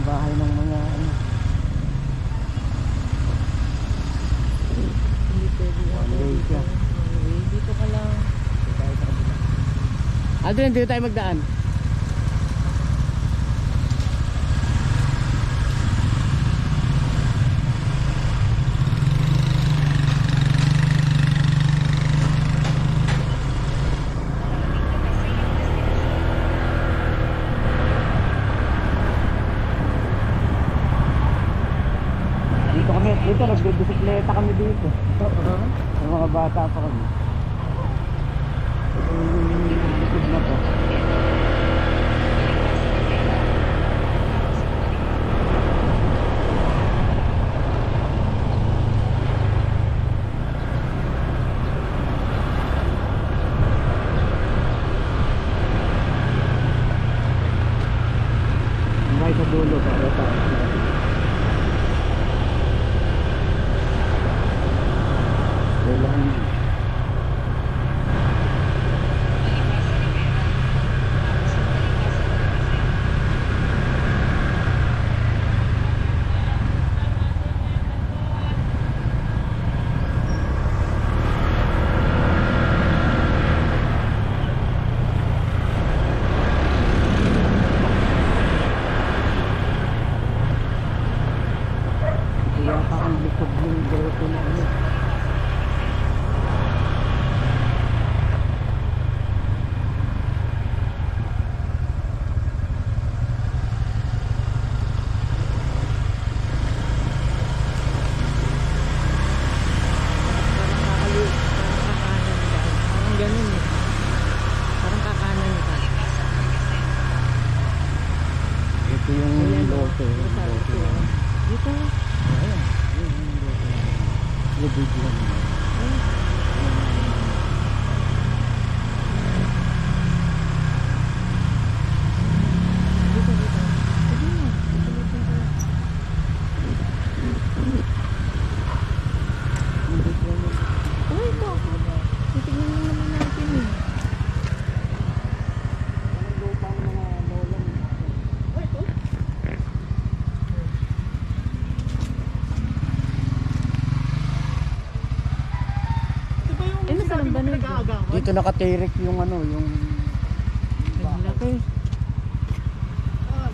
ang bahay ng mga ano. Hindi pwede. One way siya. Dito ka lang. Dito tayo sa kabila. Ah, dito tayo magdaan. Kami, dito nagbibisikleta kami dito. Yung mga bata pa kami. Ito yung likod na to. Hanggang sa sa bata. Kailangan Kaya pa ang likod ng grupo na ano. Parang kakali, parang kakanan ka. Parang ganun eh. Parang kakanan ka. Ito yung Ayan, loto. oh. yung Sabi loto ko, lang. Dito. Ayan, yun yung loto lang. Lubid lang. Dito, dito. Sige na. Dito, dito. Lubid lang yun. Uy, ito. Titignan mo naman natin eh. Anong lupa ng mga lola mo? Ay, ito. Ito ba yung Eh, nasa sinabi mo Lambanog eh. pinag-aagawan? Dito nakatirik yung ano, yung Ang laki. Ah,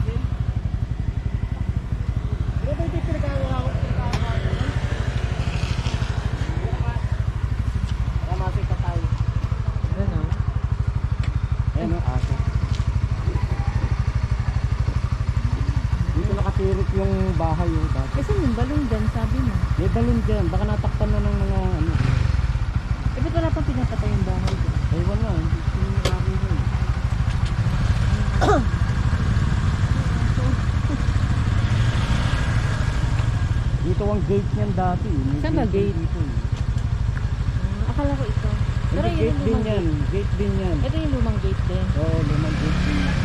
ba yung. Ano? Bahay yung dati. Eh, saan yung balon dyan, sabi mo? May balon dyan, baka natakpan na ng mga ano. Ba't wala pang pinapatay yung bahay dyan? Ewan na, hindi ko nakakita yun. Dito ang gate niyan dati. May Saan ba gate? Dito. eh. Ah, akala ko ito. Pero Hindi, yun gate yung din lumang yan. gate. Gate din yan. Ito yung lumang gate din. Oo, lumang gate din yan.